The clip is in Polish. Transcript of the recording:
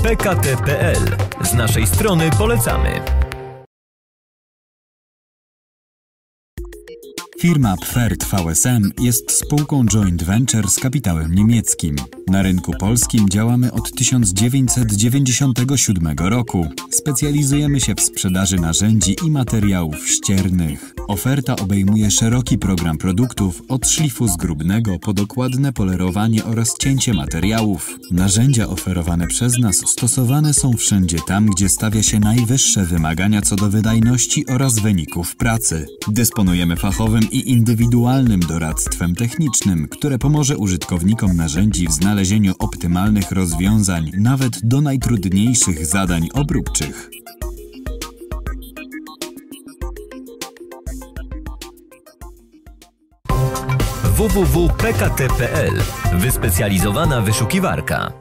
www.pkt.pl. Z naszej strony polecamy. Firma Pferd VSM jest spółką joint venture z kapitałem niemieckim. Na rynku polskim działamy od 1997 roku. Specjalizujemy się w sprzedaży narzędzi i materiałów ściernych. Oferta obejmuje szeroki program produktów od szlifu zgrubnego po dokładne polerowanie oraz cięcie materiałów. Narzędzia oferowane przez nas stosowane są wszędzie tam, gdzie stawia się najwyższe wymagania co do wydajności oraz wyników pracy. Dysponujemy fachowym i indywidualnym doradztwem technicznym, które pomoże użytkownikom narzędzi w znalezieniu optymalnych rozwiązań nawet do najtrudniejszych zadań obróbczych. www.pkt.pl. Wyspecjalizowana wyszukiwarka.